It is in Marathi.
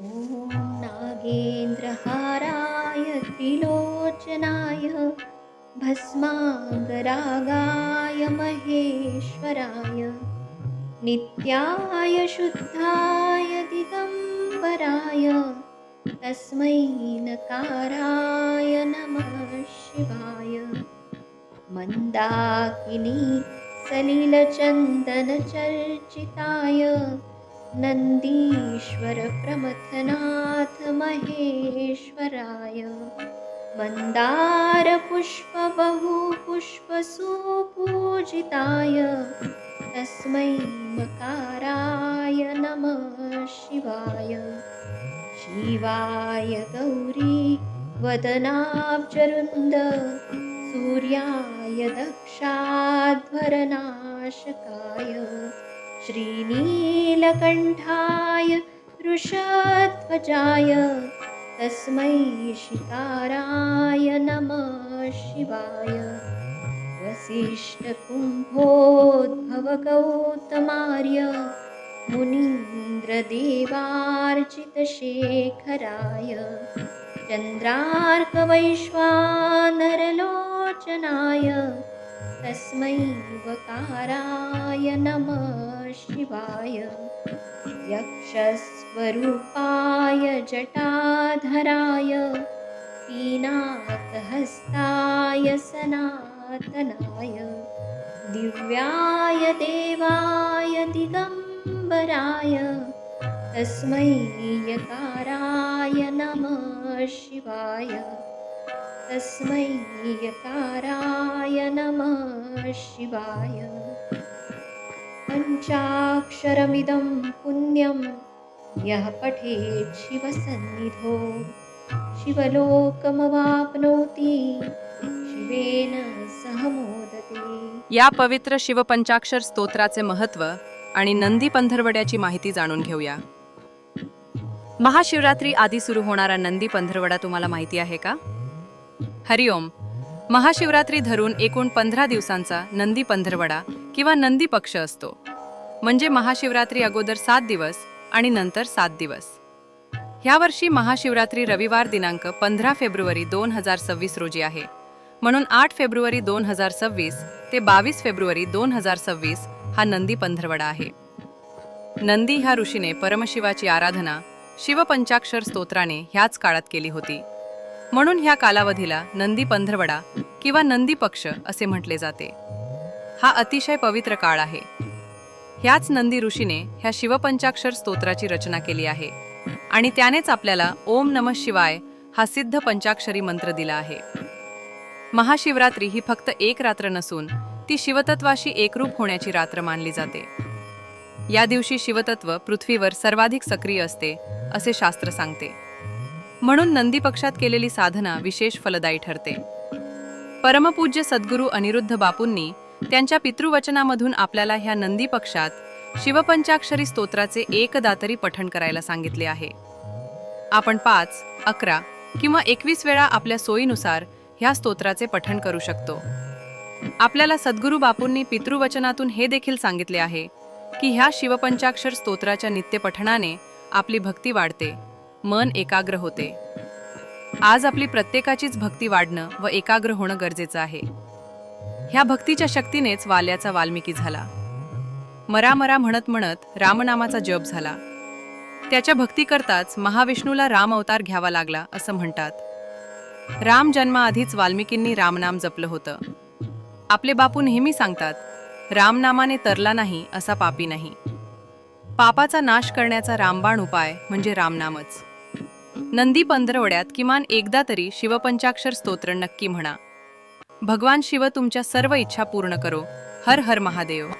ॐ नागेन्द्रहाराय त्रिलोचनाय भस्माङ्गरागाय महेश्वराय नित्याय शुद्धाय दिगम्बराय तस्मै नकाराय नमः शिवाय मन्दाकिनी सलिलचन्दनचर्चिताय नन्दीश्वरप्रमथनाथ महेश्वराय। मन्दारपुष्पबहुपुष्पसुपूजिताय तस्मै मकाराय नमः शिवाय। शिवाय गौरी वदनाब्जरुन्द। सूर्याय दक्षाध्वरनाशकाय। श्रीनीलकण्ठाय वृषध्वजाय तस्मै शिकाराय नमः शिवाय वसिष्ठकुम्भोद्भवगौतमार्य मुनीन्द्रदेवार्चितशेखराय चन्द्रार्कवैश्वानरलोचनाय तस्मै वकाराय नमः शिवाय। यक्षस्वरूपाय जटाधराय पीनाकहस्ताय सनातनाय दिव्याय देवाय दिगम्बराय तस्मै यकाराय नमः शिवाय तस्मै यकाराय नमः शिवाय। पञ्चाक्षरमिदं पुण्यं यः पठेत् शिवसन्निधो। शिवलोकमवाप्नोति शिवेन सह मोदते। या पवित्र शिवपंचाक्षर स्तोत्राचे महत्त्व आणि नंदी पंधरवड्याची माहिती जाणून घेऊया. महाशिवरात्री आधी सुरू होणारा नंदी पंधरवडा तुम्हाला माहिती आहे का? हरिओम. महाशिवरात्री धरून एकूण पंधरा दिवसांचा नंदी पंधरवडा किंवा नंदी पक्ष असतो. म्हणजे महाशिवरात्री अगोदर सात दिवस आणि नंतर सात दिवस. ह्यावर्षी महाशिवरात्री रविवार दिनांक पंधरा फेब्रुवारी दोन हजार सव्वीस रोजी आहे. म्हणून आठ फेब्रुवारी दोन हजार सव्वीस ते बावीस फेब्रुवारी दोन हजार सव्वीस हा नंदी पंधरवडा आहे. नंदी ह्या ऋषीने परमशिवाची आराधना शिवपंचाक्षर स्तोत्राने ह्याच काळात केली होती. म्हणून ह्या कालावधीला नंदी पंधरवडा किंवा नंदी पक्ष असे म्हटले जाते. हा अतिशय पवित्र काळ आहे. ह्याच नंदी ऋषीने ह्या शिवपंचाक्षर स्तोत्राची रचना केली आहे आणि त्यानेच आपल्याला ओम नमः शिवाय हा सिद्ध पंचाक्षरी मंत्र दिला आहे. महाशिवरात्री ही फक्त एक रात्र नसून ती शिवतत्वाशी एकरूप होण्याची रात्र मानली जाते. या दिवशी शिवतत्व पृथ्वीवर सर्वाधिक सक्रिय असते असे शास्त्र सांगते. म्हणून नंदी पक्षात केलेली साधना विशेष फलदायी ठरते. परमपूज्य सद्गुरू अनिरुद्ध बापूंनी त्यांच्या पितृवचनामधून आपल्याला ह्या नंदी पक्षात शिवपंचाक्षरी स्तोत्राचे एकदा तरी पठण करायला सांगितले आहे. आपण पाच अकरा किंवा एकवीस वेळा आपल्या सोयीनुसार ह्या स्तोत्राचे पठण करू शकतो. आपल्याला सद्गुरू बापूंनी पितृवचनातून हे देखील सांगितले आहे की ह्या शिवपंचाक्षर स्तोत्राच्या नित्यपठणाने आपली भक्ती वाढते. मन एकाग्र होते. आज आपली प्रत्येकाचीच भक्ती वाढणं व एकाग्र होणं गरजेचं आहे. ह्या भक्तीच्या शक्तीनेच वाल्याचा वाल्मिकी झाला. मरा मरा म्हणत म्हणत रामनामाचा जप झाला. त्याच्या भक्ती करताच महाविष्णूला राम अवतार घ्यावा लागला असं म्हणतात. राम जन्माआधीच वाल्मिकींनी रामनाम जपलं होतं. आपले बापू नेहमी सांगतात रामनामाने तरला नाही असा पापी नाही. पापाचा नाश करण्याचा रामबाण उपाय म्हणजे रामनामच. नंदी पंधरवड्यात किमान एकदा तरी शिवपंचाक्षर स्तोत्र नक्की म्हणा. भगवान शिव तुमच्या सर्व इच्छा पूर्ण करो. हर हर महादेव.